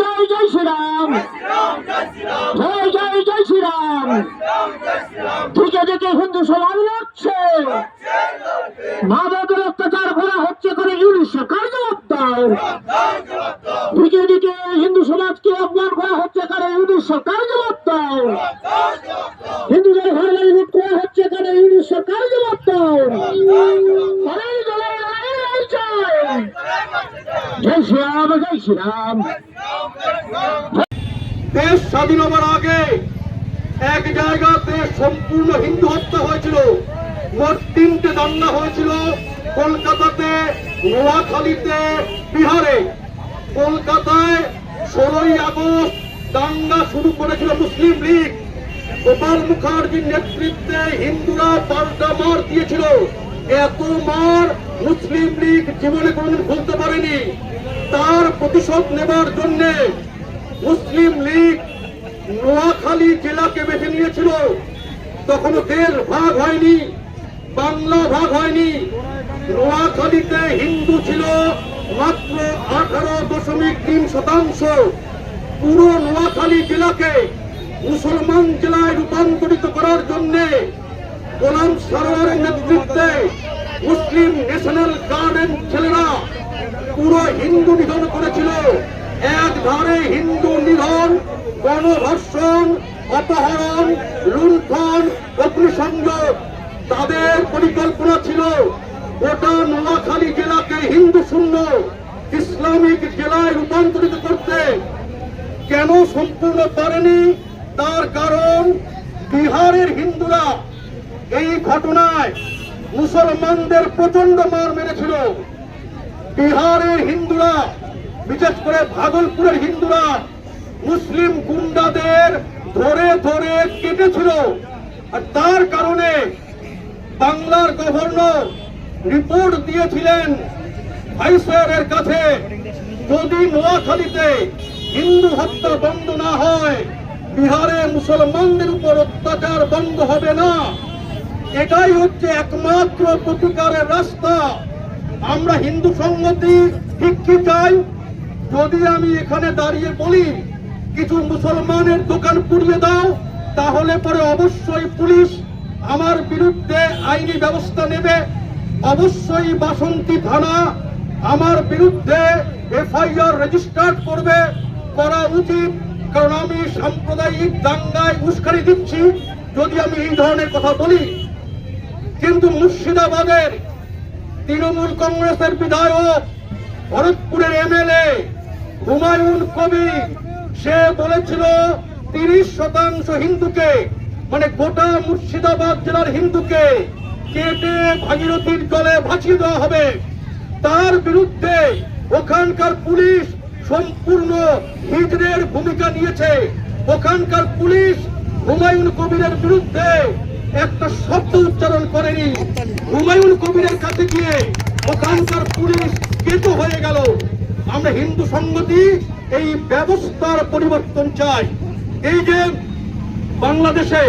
জয় জয় শ্রীরাম। জয় জয় জয় শ্রীরাম। দিকে দিকে হিন্দু সমাজ লড়ছে। মাদকের অত্যাচার করা হচ্ছে করে ইউনিশ সরকার জবাব দাও দিকে হিন্দু সমাজকে অপমান করা হচ্ছে করে ইউনিশ সরকার জবাব হিন্দুদের ঘর লুট করা হচ্ছে করে ইউনিশ সরকার জবাব। জয় শ্রীরাম জয় শ্রীরাম। দেশ স্বাধীন হবার আগে এক জায়গাতে সম্পূর্ণ হিন্দু হত্যা হয়েছিল। মোট তিনটে দাঙ্গা হয়েছিল কলকাতাতে, নোয়াখালীতে, বিহারে। কলকাতায় ষোলোই আগস্ট দাঙ্গা শুরু করেছিল মুসলিম লীগ। গোপাল মুখার্জির নেতৃত্বে হিন্দুরা পাল্টা মার দিয়েছিল। এত মার মুসলিম লীগ জীবনে কোনদিন ভুলতে পারেনি। তার প্রতিশোধ নেবার জন্যে মুসলিম লীগ নোয়াখালী জেলাকে বেছে নিয়েছিল। তখনও দেশ ভাগ হয়নি, বাংলা ভাগ হয়নি। নোয়াখালীতে হিন্দু ছিল মাত্র আঠারো দশমিক তিন শতাংশ। পুরো নোয়াখালী জেলাকে মুসলমান জেলায় রূপান্তরিত করার জন্য গোলাম সরোয়ারের নেতৃত্বে মুসলিম ন্যাশনাল গার্ডেন ছেলেরা পুরো হিন্দু নিধন করেছিল। এক ধারে হিন্দু নিধন গণধর্ষণ অপহরণ, লুণ্ঠন অগ্নিসংযোগ তাদের পরিকল্পনা ছিল গোটা নোয়াখালী জেলাকে হিন্দু শূন্য, ইসলামিক জেলায় রূপান্তরিত করতে। কেন সম্পূর্ণ পারেনি তার কারণ বিহারের হিন্দুরা। এই ঘটনায় মুসলমানদের প্রচণ্ড মার মেরেছিল। বিহারের হিন্দুরা, বিশেষ করে ভাগলপুরের হিন্দুরা মুসলিম গুন্ডাদের ধরে ধরে কেটেছিল। আর তার কারণে বাংলার গভর্নর রিপোর্ট দিয়েছিলেন ভাইসরয়ের কাছে, যদি নোয়াখালীতে হিন্দু হত্যা বন্ধ না হয়, বিহারে মুসলমানদের উপর অত্যাচার বন্ধ হবে না। এটাই হচ্ছে একমাত্র প্রতিকারের রাস্তা। আমরা হিন্দু সংগতি ঠিক কি চাই। যদি আমি এখানে দাঁড়িয়ে বলি কিছু মুসলমানের দোকান পুড়িয়ে দাও, তাহলে পরে অবশ্যই পুলিশ আমার বিরুদ্ধে আইনি ব্যবস্থা নেবে। অবশ্যই বাসন্তী থানা আমার বিরুদ্ধে এফআইআর রেজিস্টার করবে। করা উচিত, কারণ আমি সাম্প্রদায়িক দাঙ্গায় উস্কানি দিচ্ছি, যদি আমি এই ধরনের কথা বলি। কিন্তু মুর্শিদাবাদের তৃণমূল কংগ্রেসের বিধায়ক, ভরতপুরের এমএলএ হুমায়ুন কবির সে বলেছিল তিরিশ শতাংশ হিন্দুকে মানে গোটা মুর্শিদাবাদ জেলার হিন্দুকে কেটে ভাগীরথীর জলে ভাসিয়ে দেওয়া হবে। তার বিরুদ্ধে ওখানকার পুলিশ সম্পূর্ণ হিজড়ের ভূমিকা নিয়েছে। ওখানকার পুলিশ হুমায়ুন কবিরের বিরুদ্ধে একটা শব্দ উচ্চারণ করেনি। হুমায়ুন কবিরের কাছে গিয়ে ওখানকার পুলিশ কেতু হয়ে গেল। আমরা হিন্দু সংগতি এই ব্যবস্থার পরিবর্তন চাই। এই যে বাংলাদেশে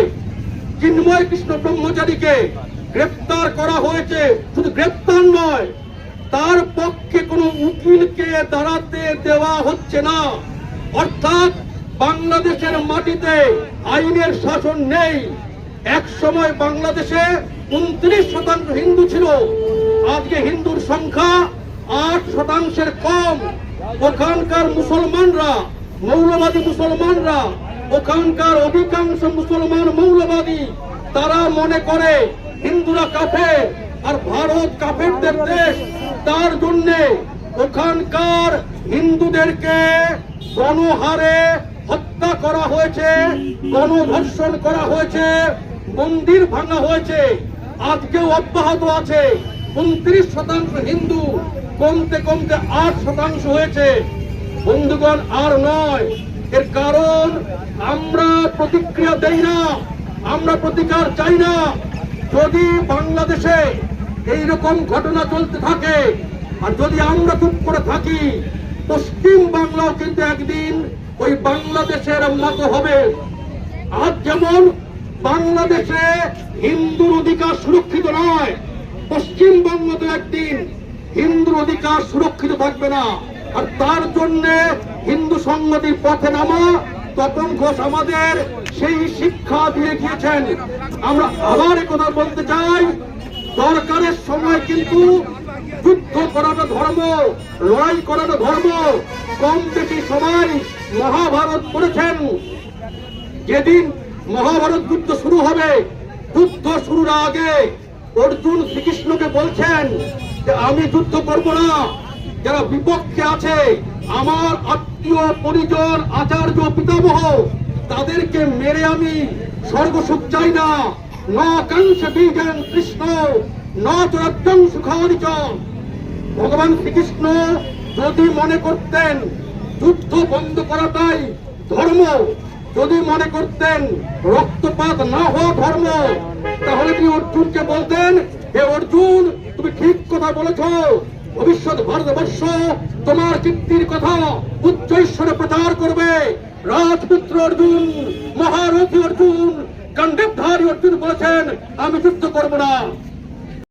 চিন্ময় কৃষ্ণ ব্রহ্মচারীকে গ্রেপ্তার করা হয়েছে, শুধু গ্রেপ্তার নয়, তার পক্ষে কোনো উকিলকে দাঁড়াতে দেওয়া হচ্ছে না। অর্থাৎ বাংলাদেশের মাটিতে আইনের শাসন নেই। এক সময় বাংলাদেশে উনত্রিশ শতাংশ হিন্দু ছিল, আজকে হিন্দুর সংখ্যা আট শতাংশের কম। ওখানকার মুসলমানরা, মৌলবাদী মুসলমানরা, ওখানকার অধিকাংশ মুসলমান মৌলবাদী, তারা মনে করে হিন্দুরা কাফে আর ভারত কাফেরদের দেশ। তার জন্যে ওখানকার হিন্দুদেরকে গণহারে হত্যা করা হয়েছে, গণধর্ষণ করা হয়েছে, মন্দির ভাঙা হয়েছে, আজকেও অব্যাহত আছে। উনত্রিশ শতাংশ হিন্দু, কমতে কমতে আট শতাংশ হয়েছে। বন্ধুগণ, আর নয়, এর কারণ আমরা প্রতিক্রিয়া দেই না, আমরা প্রতিকার চাই না। যদি বাংলাদেশে এই রকম ঘটনা চলতে থাকে, আর যদি আমরা চুপ করে থাকি, পশ্চিম বাংলাও কিন্তু একদিন ওই বাংলাদেশের মতো হবে। আজ যেমন বাংলাদেশে হিন্দুর অধিকার সুরক্ষিত নয় পশ্চিমবঙ্গ তো একদিন হিন্দুর অধিকার সুরক্ষিত থাকবে না। আর তার জন্য হিন্দু সংগতির পথে নামা, তপন ঘোষ আমাদের সেই শিক্ষা দিয়ে গিয়েছেন। আমরা আবার কথা বলতে চাই, দরকারের সময় কিন্তু যুদ্ধ করাটা ধর্ম, লড়াই করাটা ধর্ম। কম বেশি সবাই মহাভারত করেছেন যেদিন মহাভারত যুদ্ধ শুরু হবে, যুদ্ধ শুরুর আগে অর্জুন শ্রীকৃষ্ণকে বলছেন যে আমি যুদ্ধ করব না। যারা বিপক্ষে আছে, আমার আত্মীয়, পরিজন, আচার্য, পিতামহ, তাদেরকে মেরে আমি স্বর্গসুখ চাই না। ন কাংশ কৃষ্ণ ন চরাজ্যং সুখানি চ ভগবান শ্রীকৃষ্ণ যদি মনে করতেন, যুদ্ধ বন্ধ করাটাই ধর্ম। যদি মনে করতেন রক্তপাত না হওয়া ধর্ম, তাহলে তিনি অর্জুনকে বলতেন, হে অর্জুন, তুমি ঠিক কথা বলেছ। ভবিষ্যৎ ভারতবর্ষ তোমার কীর্তির কথা উচ্চ ঈশ্বরে প্রচার করবে। রাজপুত্র অর্জুন, মহারথী অর্জুন গণ্ডেবধারী অর্জুন বলেছেন, আমি যুদ্ধ করব না।